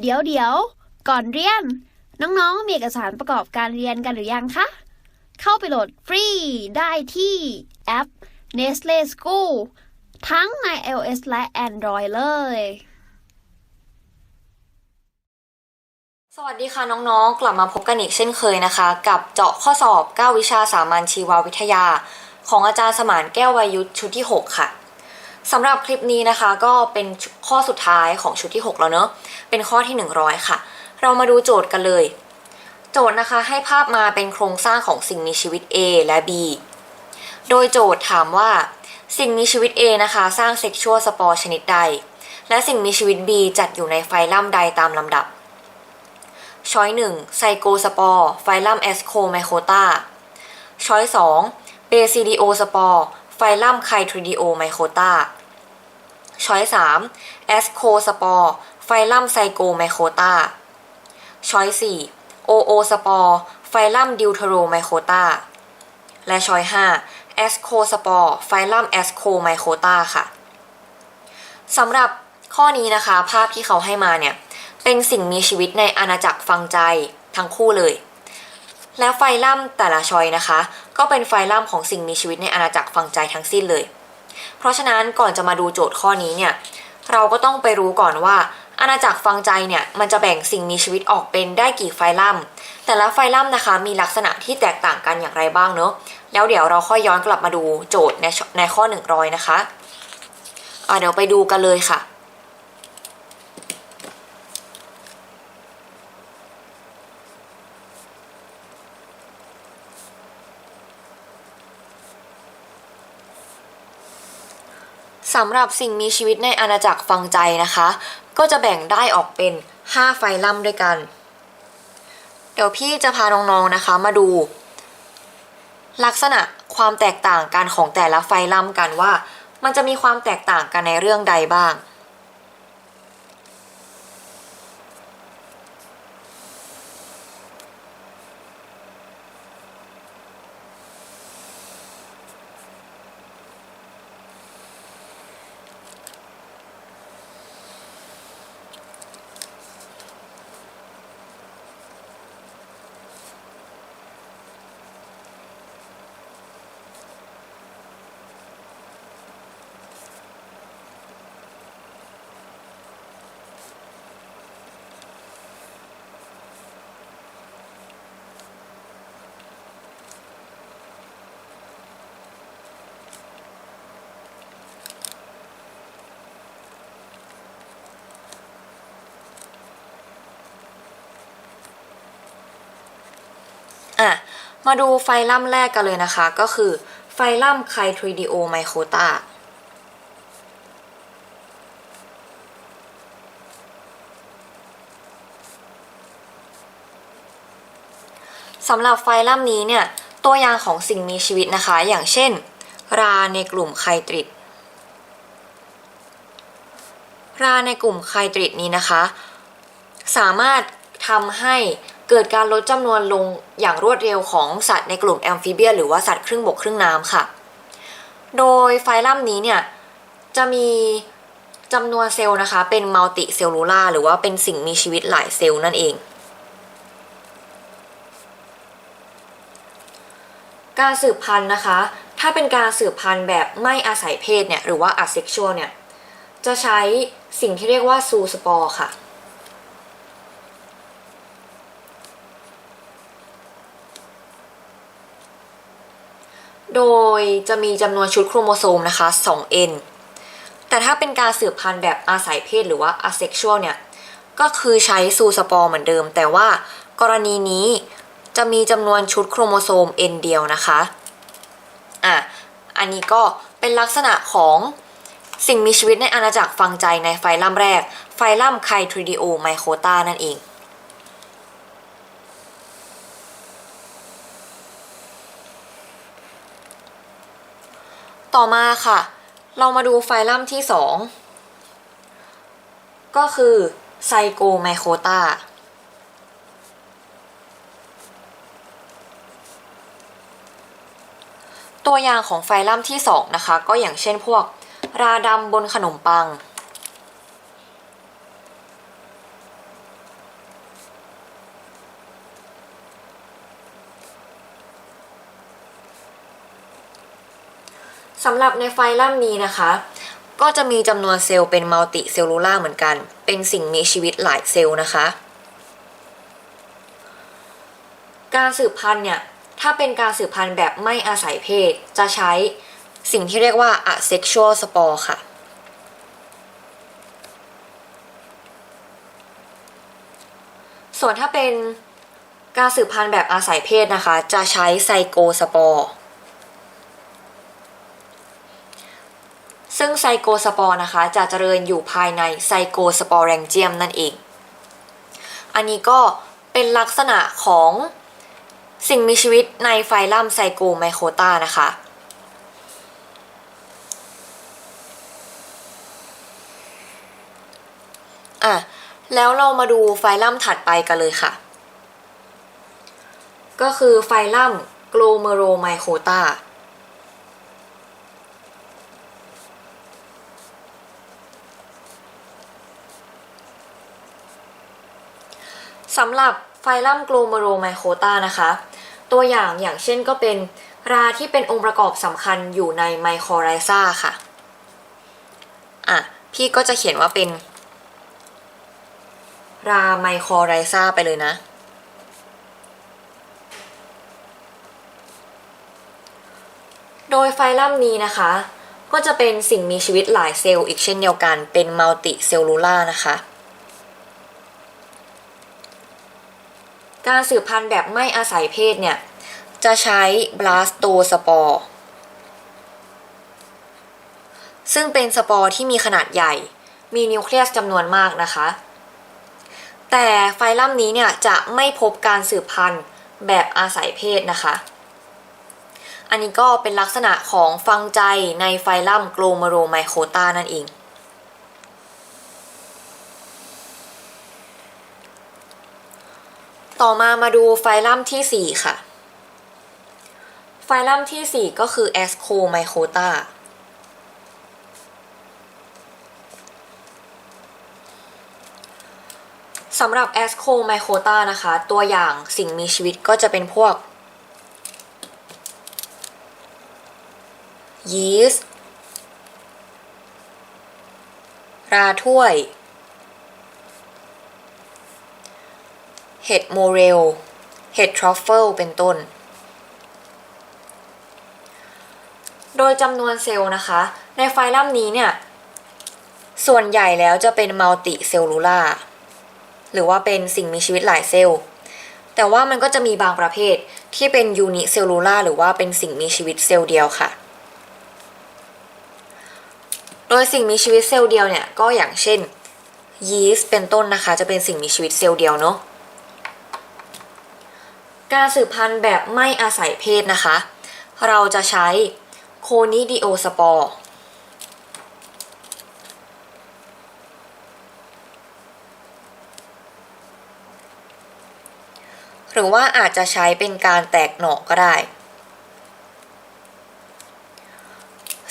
เดี๋ยวเดี๋ยว ก่อนเรียน น้องๆ มีเอกสารประกอบการเรียนกันหรือยังคะ เข้าไปโหลดฟรีได้ที่แอป Nestle School ทั้งใน iOS และ Android เลย สวัสดีค่ะน้องๆ กลับมาพบกันอีกเช่นเคยนะคะ กับเจาะข้อสอบ 9 วิชาสามัญชีววิทยา ของอาจารย์สมานแก้ววายุทธชุดที่ 6 ค่ะ สำหรับคลิปนี้นะคะก็เป็นข้อสุดท้ายของชุดที่ 6 แล้วเนอะเป็นข้อที่ 100 ค่ะ เรามาดูโจทย์กันเลย โจทย์นะคะให้ภาพมาเป็นโครงสร้างของสิ่งมีชีวิต A และ B โดยโจทย์ถามว่า สิ่งมีชีวิต A นะคะสร้างเซ็กชวลสปอร์ชนิดใด และสิ่งมีชีวิต B จัดอยู่ในไฟลัมใดตามลำดับ ช้อยหนึ่งไซโกสปอร์ไฟลัมแอสโคไมโคตาช้อยสองเบซิดิโอสปอร์ไฟลัมไคทริดิโอไมโคตา ช้อยสามแอสโคสปอร์ไฟลัมไซโกไมโคตาช้อยสี่โอโอสปอร์ไฟลัมดิวเทโรไมโคตาและช้อยห้าแอสโคสปอร์ไฟลัมแอสโคไมโคตาค่ะสำหรับข้อนี้นะคะ ภาพที่เขาให้มาเนี่ย เป็นสิ่งมีชีวิตในอาณาจักรฟังใจทั้งคู่เลย แล้วไฟลัมแต่ละชอยนะคะ ก็เป็นไฟลัมของสิ่งมีชีวิตในอาณาจักรฟังใจทั้งสิ้นเลย เพราะฉะนั้นก่อนจะมาดูโจทย์ข้อนี้เนี่ยเราก็ต้องไปรู้ก่อนว่า อาณาจักรฟังใจเนี่ยมันจะแบ่งสิ่งมีชีวิตออกเป็นได้กี่ไฟลัมแต่ละไฟลัมนะคะมีลักษณะที่แตกต่างกันอย่างไรบ้างเนาะแล้วเดี๋ยวเราค่อยย้อนกลับมาดูโจทย์ในในข้อ 100 นะคะอะเดี๋ยวไปดูกันเลยค่ะ สำหรับสิ่งมีชีวิตในอาณาจักรฟังใจนะคะ ก็จะแบ่งได้ออกเป็น 5 ไฟลัมด้วยกัน เดี๋ยวพี่จะพาน้องๆนะคะมาดู ลักษณะความแตกต่างกันของแต่ละไฟลัมกันว่า มันจะมีความแตกต่างกันในเรื่องใดบ้าง อะ มาดูไฟลัมแรกกันเลยนะคะ ก็คือไฟลัมไคทริดิโอไมโครตาสำหรับไฟลัมนี้เนี่ย ตัวอย่างของสิ่งมีชีวิตนะคะ อย่างเช่น ราในกลุ่มไคตริดราในกลุ่มไคตริดนี้นะคะ สามารถทำให้ เกิดการลดจำนวนลงอย่างรวดเร็วของสัตว์ในกลุ่มแอมฟิเบียหรือว่าสัตว์ครึ่งบกครึ่งน้ำค่ะ โดยไฟลัมนี้เนี่ยจะมีจำนวนเซลล์นะคะ เป็นมัลติเซลลูล่าหรือว่าเป็นสิ่งมีชีวิตหลายเซลล์นั่นเอง การสืบพันธุ์นะคะ ถ้าเป็นการสืบพันธุ์แบบไม่อาศัยเพศเนี่ยหรือว่า asexual เนี่ย จะใช้สิ่งที่เรียกว่าซูสปอร์ค่ะ โดยจะมีจำนวนชุดโครโมโซมนะคะ 2n แต่ถ้าเป็นการสืบพันธุ์แบบอาศัยเพศหรือว่า asexual เนี่ย ก็คือใช้ซูสปอร์เหมือนเดิม แต่ว่ากรณีนี้จะมีจำนวนชุดโครโมโซม n เดียวนะคะ อะ อันนี้ก็เป็นลักษณะของสิ่งมีชีวิตในอาณาจักรฟังใจในไฟลัมแรก ไฟลัมไคทริดิโอไมโคตานั่นเอง ต่อมาค่ะ เรามาดูไฟลัมที่ 2 ก็คือไซโกไมโคตาตัวอย่างของไฟลัมที่ 2 นะคะ ก็อย่างเช่นพวก ราดำบนขนมปัง สำหรับในไฟลัมนี้นะคะ ก็จะมีจำนวนเซลล์เป็นมัลติเซลลูล่าเหมือนกัน เป็นสิ่งมีชีวิตหลายเซลล์นะคะ การสืบพันธุ์เนี่ย ถ้าเป็นการสืบพันธุ์แบบไม่อาศัยเพศ จะใช้สิ่งที่เรียกว่า asexual spore ค่ะส่วนถ้าเป็นการสืบพันธุ์แบบอาศัยเพศนะคะ จะใช้ไซโกสปอร์ ซึ่งไซโกสปอร์นะคะ จะเจริญอยู่ภายในไซโกสปอร์แรงเจียมนั่นเอง อันนี้ก็เป็นลักษณะของสิ่งมีชีวิตในไฟลัมไซโกไมโคตานะคะ อะ แล้วเรามาดูไฟลัมถัดไปกันเลยค่ะ ก็คือไฟลัมโกลเมโรไมโคตา สำหรับไฟลัมโกลเมโรไมโคตานะคะ ตัวอย่างอย่างเช่นก็เป็นราที่เป็นองค์ประกอบสำคัญอยู่ในไมโครไรซาค่ะ อะ พี่ก็จะเขียนว่าเป็น ราไมโครไรซาไปเลยนะ โดยไฟลัมนี้นะคะ ก็จะเป็นสิ่งมีชีวิตหลายเซลล์อีกเช่นเดียวกันเป็นมัลติเซลลูล่านะคะ การสืบพันธุ์แบบไม่อาศัยเพศเนี่ย จะใช้บลาสโตสปอร์ซึ่งเป็นสปอร์ที่มีขนาดใหญ่ มีนิวเคลียสจำนวนมากนะคะ แต่ไฟลัมนี้เนี่ยจะไม่พบการสืบพันธุ์แบบอาศัยเพศนะคะ อันนี้ก็เป็นลักษณะของฟังใจในไฟลัมโกลเมโรไมโคตานั่นเอง ต่อมามาดูไฟลัมที่ 4 ค่ะ ไฟลัมที่ 4 ก็คือแอสโคไมโคตาสำหรับแอสโคไมโคตานะคะ ตัวอย่างสิ่งมีชีวิตก็จะเป็นพวกยีสต์ราถ้วย เห็ดโมเรล เห็ดทรัฟเฟิล เป็นต้น โดยจำนวนเซลล์นะคะ ในไฟลัมนี้เนี่ย ส่วนใหญ่แล้วจะเป็นมัลติเซลลูล่า หรือว่าเป็นสิ่งมีชีวิตหลายเซลล์ แต่ว่ามันก็จะมีบางประเภทที่เป็นยูนิเซลลูล่าหรือว่าเป็นสิ่งมีชีวิตเซลล์เดียวค่ะ โดยสิ่งมีชีวิตเซลล์เดียวเนี่ย ก็อย่างเช่นยีสต์เป็นต้นนะคะ จะเป็นสิ่งมีชีวิตเซลล์เดียวเนาะ การสืบพันธุ์แบบไม่อาศัยเพศนะคะ เราจะใช้โคนิดิโอสปอร์หรือว่าอาจจะใช้เป็นการแตกหน่อก็ได้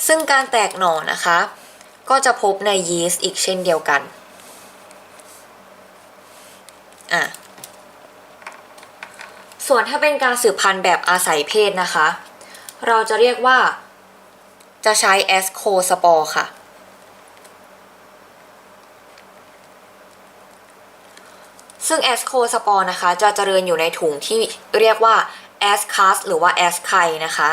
ซึ่งการแตกหน่อนะคะ ก็จะพบในยีสต์อีกเช่นเดียวกัน อะ ส่วนถ้าเป็นการสืบพันธุ์แบบอาศัยเพศนะคะ เราจะเรียกว่า จะใช้แอสโคสปอร์ค่ะ ซึ่งแอสโคสปอร์นะคะ จะเจริญอยู่ในถุงที่เรียกว่าแอสคัสหรือว่าแอสไคนะคะ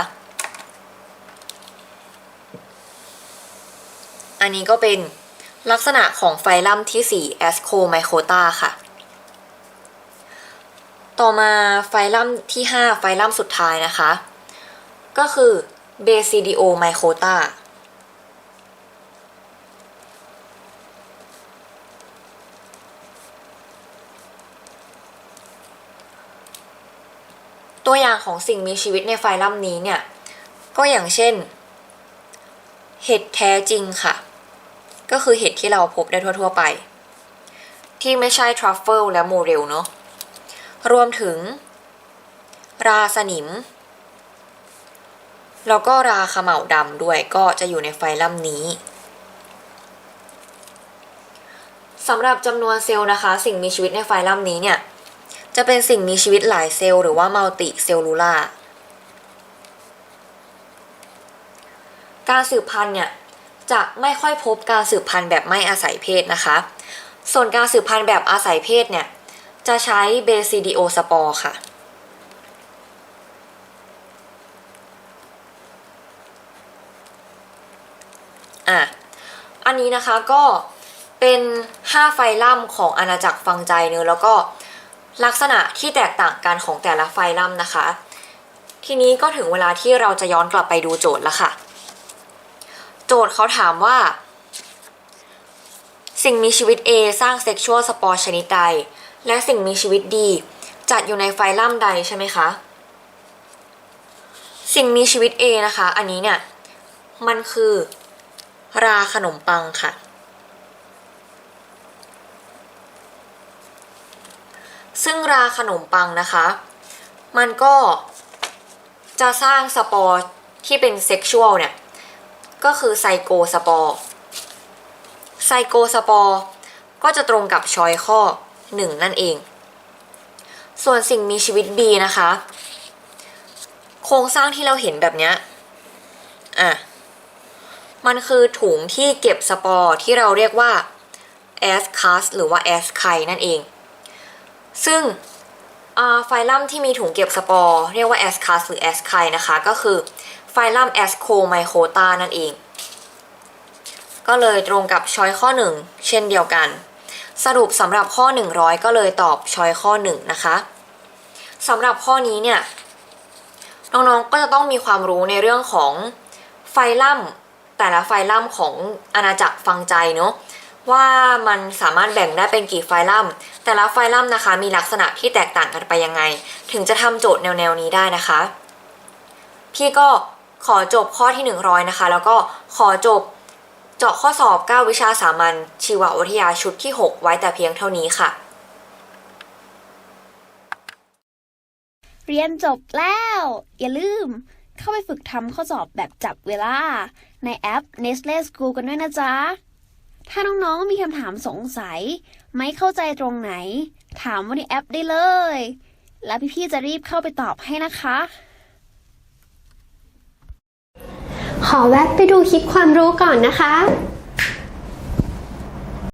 อันนี้ก็เป็นลักษณะของไฟลัมที่4 a s c o m y c o t a ค่ะ ต่อมาไฟลัมที่ 5 ไฟลัมสุดท้ายนะคะ ก็คือ Basidio mycota ตัวอย่างของสิ่งมีชีวิตในไฟลัมนี้เนี่ย ก็อย่างเช่น เห็ดแท้จริงค่ะ ก็คือเห็ดที่เราพบได้ทั่ว ๆ ไป ที่ไม่ใช่ทรัฟเฟิลและโมเรลเนาะ รวมถึง ราสนิม แล้วก็ราขมเหลาดำด้วยก็จะอยู่ในไฟลัมนี้สำหรับจำนวนเซลล์นะคะ สิ่งมีชีวิตในไฟลัมนี้เนี่ย จะเป็นสิ่งมีชีวิตหลายเซลล์หรือว่ามัลติเซลลูล่าการสืบพันธุ์เนี่ยจะไม่ค่อยพบการสืบพันธุ์แบบไม่อาศัยเพศนะคะ ส่วนการสืบพันธุ์แบบอาศัยเพศเนี่ย จะใช้เบซิดิโอสปอร์ค่ะ อะ อันนี้นะคะก็เป็น 5 ไฟลัมของอาณาจักรฟังใจเนอแล้วก็ลักษณะที่แตกต่างกันของแต่ละไฟลัมนะคะ ทีนี้ก็ถึงเวลาที่เราจะย้อนกลับไปดูโจทย์แล้วค่ะ โจทย์เขาถามว่า สิ่งมีชีวิต A สร้างเซ็กชวลสปอร์ชนิดใด และสิ่งมีชีวิต D จัดอยู่ในไฟลัมใดใช่ไหมคะ สิ่งมีชีวิต A นะคะ อันนี้เนี่ย มันคือ ราขนมปังค่ะ ซึ่งราขนมปังนะคะ มันก็จะสร้างสปอร์ที่เป็นเซ็กชวลเนี่ย ก็คือไซโกสปอร์ไซโกสปอร์ก็จะตรงกับชอยข้อ 1 นั่นเอง ส่วนสิ่งมีชีวิต B นะคะ โครงสร้างที่เราเห็นแบบเนี้ยอะมันคือถุงที่เก็บสปอร์ที่เราเรียกว่า s c a s หรือว่า s c h i นั่นเอง ซึ่งไฟลัมที่มีถุงเก็บสปอร์เรียกว่า s c a s หรือ s c h i นะคะ ก็คือไฟลัม s c o m y c o t a นั่นเอง ก็เลยตรงกับช้อยข้อ1เช่นเดียวกัน สรุปสำหรับข้อ 100 ก็เลยตอบชอยข้อ 1 นะคะสำหรับข้อนี้เนี่ยน้องๆก็จะต้องมีความรู้ในเรื่องของไฟลัมแต่ละไฟลัมของอาณาจักรฟังใจเนาะว่ามันสามารถแบ่งได้เป็นกี่ไฟลัมแต่ละไฟลัมนะคะ มีลักษณะที่แตกต่างกันไปยังไง ถึงจะทำโจทย์แนวๆนี้ได้นะคะ พี่ก็ขอจบข้อที่ 100 นะคะ แล้วก็ขอจบ เจาะข้อสอบ 9 วิชาสามัญชีววิทยาชุดที่ 6 ไว้แต่เพียงเท่านี้ค่ะ เรียนจบแล้ว อย่าลืม เข้าไปฝึกทำข้อสอบแบบจับเวลา ในแอป Nestle School กันด้วยนะจ๊ะ ถ้าน้องๆมีคำถามสงสัย ไม่เข้าใจตรงไหน ถามว่าในแอปได้เลย แล้วพี่ๆจะรีบเข้าไปตอบให้นะคะ ขอแวะไปดูคลิปความรู้ก่อนนะคะ